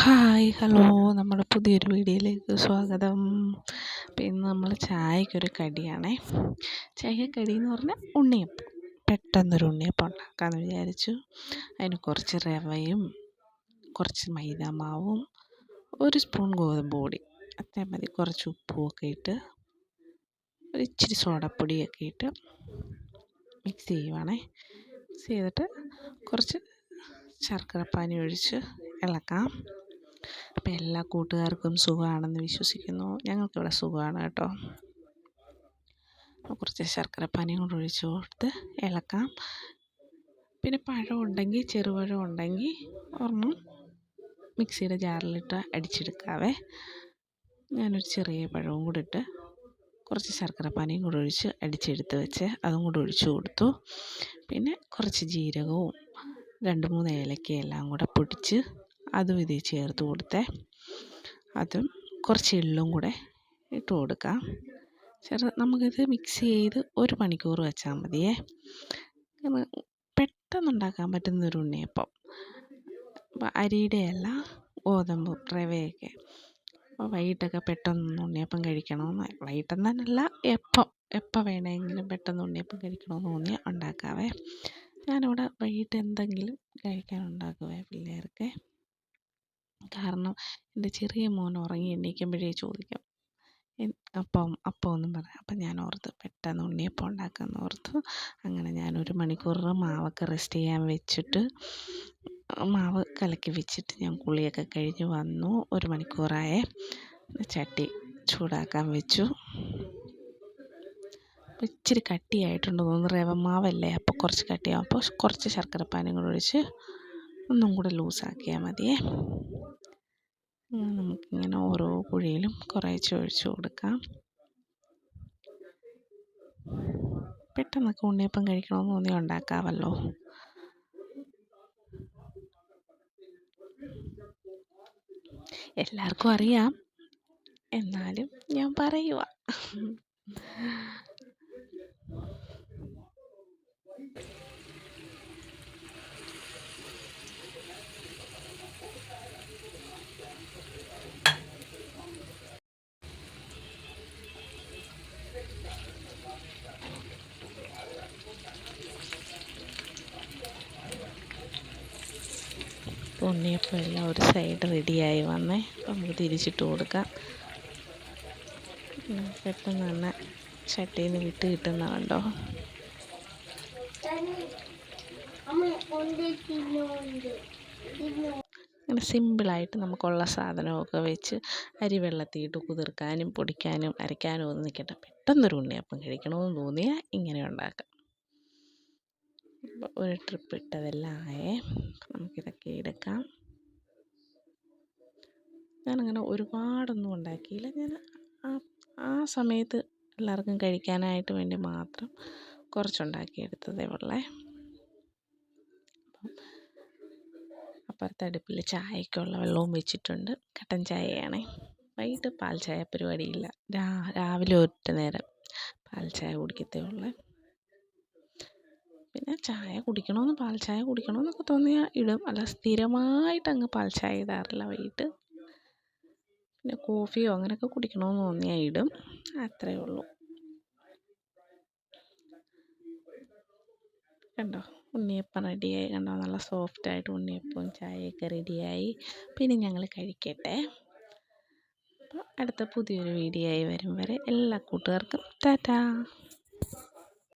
Hi hello നമ്മുടെ പുതിയൊരു വീഡിയോയിലേക്ക് സ്വാഗതം. പിന്നെ നമ്മൾ ചായക്കൊരു കടിയാണേ. ചായക്കടി എന്ന് പറഞ്ഞാൽ ഉണ്ണിയപ്പം. പെട്ടെന്നൊരു ഉണ്ണിയപ്പം ഉണ്ടാക്കാമെന്ന് വിചാരിച്ചു. അതിന് കുറച്ച് റവയും കുറച്ച് മൈദാമാവും ഒരു സ്പൂൺ ഗോതമ്പ് പൊടി അത്രയും മതി. കുറച്ച് ഉപ്പും ഒക്കെ ഇട്ട് ഒരു ഇച്ചിരി സോഡപ്പൊടിയൊക്കെ ഇട്ട് മിക്സ് ചെയ്യുവാണേ. മിക്സ് ചെയ്തിട്ട് കുറച്ച് ശർക്കരപ്പാനി ഒഴിച്ച് ഇളക്കാം. അപ്പം എല്ലാ കൂട്ടുകാർക്കും സുഖമാണെന്ന് വിശ്വസിക്കുന്നു. ഞങ്ങൾക്കിവിടെ സുഖമാണ് കേട്ടോ. കുറച്ച് ശർക്കരപ്പാനിയും കൂടെ ഒഴിച്ച് കൊടുത്ത് ഇളക്കാം. പിന്നെ പഴം ഉണ്ടെങ്കിൽ ചെറുപഴം ഉണ്ടെങ്കിൽ ഒരെണ്ണം മിക്സിയുടെ ജാറിലിട്ട് അടിച്ചെടുക്കാവേ. ഞാനൊരു ചെറിയ പഴവും കൂടി ഇട്ട് കുറച്ച് ശർക്കരപ്പാനിയും കൂടെ ഒഴിച്ച് അടിച്ചെടുത്ത് വെച്ച് അതും കൂടെ ഒഴിച്ച് കൊടുത്തു. പിന്നെ കുറച്ച് ജീരകവും രണ്ട് മൂന്ന് ഏലക്കയും എല്ലാം കൂടെ പൊടിച്ച് അതും ഇതിൽ ചേർത്ത് കൊടുത്തേ. അതും കുറച്ച് എള്ളും കൂടെ ഇട്ട് കൊടുക്കാം. ചെറു നമുക്കിത് മിക്സ് ചെയ്ത് ഒരു മണിക്കൂർ വെച്ചാൽ മതിയേ. പെട്ടെന്നുണ്ടാക്കാൻ പറ്റുന്ന ഒരു ഉണ്ണിയപ്പം അരിയുടെ അല്ല ഗോതമ്പ് റവയൊക്കെ. അപ്പോൾ വൈകിട്ടൊക്കെ പെട്ടെന്ന് ഉണ്ണിയപ്പം കഴിക്കണമെന്ന് വൈകിട്ടെന്നല്ല എപ്പം എപ്പോൾ വേണമെങ്കിലും പെട്ടെന്ന് ഉണ്ണിയപ്പം കഴിക്കണമെന്ന് തോന്നിയാൽ ഉണ്ടാക്കാവേ. ഞാനിവിടെ വൈകിട്ട് എന്തെങ്കിലും കഴിക്കാൻ ഉണ്ടാക്കുവേ പിള്ളേർക്ക്. കാരണം എന്റെ ചെറിയ മോൻ ഉറങ്ങി എണീക്കുമ്പോഴേ ചോദിക്കും. അപ്പം അപ്പം എന്നും പറയാം. അപ്പം ഞാൻ ഓർത്തു പെട്ടെന്ന് ഉണ്ണിയപ്പം ഉണ്ടാക്കാമെന്ന് ഓർത്തു. അങ്ങനെ ഞാൻ ഒരു മണിക്കൂർ മാവൊക്കെ റെസ്റ്റ് ചെയ്യാൻ വെച്ചിട്ട് മാവ് കലക്കി വെച്ചിട്ട് ഞാൻ കുളിയൊക്കെ കഴിഞ്ഞ് വന്നു. ഒരു മണിക്കൂറായേ ചട്ടി ചൂടാക്കാൻ വെച്ചു. ഇച്ചിരി കട്ടിയായിട്ടുണ്ട് തോന്നുന്നു. റവ മാവല്ലേ? അപ്പോൾ കുറച്ച് കട്ടിയാവും. അപ്പോൾ കുറച്ച് ശർക്കരപ്പാനിയും കൂടെ ഒഴിച്ച് ഒന്നും കൂടെ ലൂസാക്കിയാൽ മതിയേ. നമുക്കിങ്ങനെ ഓരോ കുഴിയിലും കുറേശ്ശെ ചൊഴിച്ചു കൊടുക്കാം. പെട്ടെന്നൊക്കെ ഉണ്ണിയപ്പം കഴിക്കണമെന്ന് തോന്നി ഉണ്ടാക്കാമല്ലോ എല്ലാവർക്കും അറിയാം. എന്നാലും ഞാൻ പറയുക ഉണ്ണിയപ്പം എല്ലാം ഒരു സൈഡ് റെഡിയായി വന്നേ. അപ്പം നമുക്ക് തിരിച്ചിട്ട് കൊടുക്കാം. പെട്ടെന്ന് തന്നെ ചട്ടിയിൽ നിന്ന് വിട്ട് കിട്ടുന്ന കണ്ടോ? അങ്ങനെ സിമ്പിളായിട്ട് നമുക്കുള്ള സാധനമൊക്കെ വെച്ച് അരി വെള്ളത്തിയിട്ട് കുതിർക്കാനും പൊടിക്കാനും അരയ്ക്കാനും ഒന്നും നിൽക്കട്ടെ. പെട്ടെന്നൊരു ഉണ്ണിയപ്പം കഴിക്കണമെന്ന് തോന്നിയാൽ ഇങ്ങനെ ഉണ്ടാക്കാം. ഒരു ട്രിപ്പ് ഇട്ടതല്ലേ നമുക്കിതൊക്കെ എടുക്കാം. ഞാനങ്ങനെ ഒരുപാടൊന്നും ഉണ്ടാക്കിയില്ല. ഞാൻ ആ സമയത്ത് എല്ലാവർക്കും കഴിക്കാനായിട്ട് വേണ്ടി മാത്രം കുറച്ചുണ്ടാക്കി എടുത്തതേ ഉള്ളേ. അപ്പം അപ്പുറത്തെ അടുപ്പിൽ ചായക്കുള്ള വെള്ളവും വെച്ചിട്ടുണ്ട്. കട്ടൻ ചായയാണേ. വൈകിട്ട് പാൽ ചായ പരിപാടിയില്ല. രാവിലെ ഒറ്റ നേരം പാൽ ചായ കുടിക്കത്തേ ഉള്ളേ. പിന്നെ ചായ കുടിക്കണമെന്ന് പാൽ ചായ കുടിക്കണമെന്നൊക്കെ തോന്നിയാൽ ഇടും. അല്ല സ്ഥിരമായിട്ട് അങ്ങ് പാൽ ചായ ഇടാറില്ല വൈകിട്ട് പിന്നെ കോഫിയോ അങ്ങനെയൊക്കെ കുടിക്കണമെന്ന് തോന്നിയാൽ ഇടും. അത്രയേ ഉള്ളൂ. കണ്ടോ? ഉണ്ണിയപ്പം റെഡിയായി. കണ്ടോ? നല്ല സോഫ്റ്റായിട്ട് ഉണ്ണിയപ്പവും ചായയൊക്കെ റെഡിയായി. പിന്നെ ഞങ്ങൾ കഴിക്കട്ടെ. അപ്പോൾ അടുത്ത പുതിയൊരു വീഡിയോ ആയി വരും വരെ എല്ലാ കൂട്ടുകാർക്കും. ടാറ്റാ!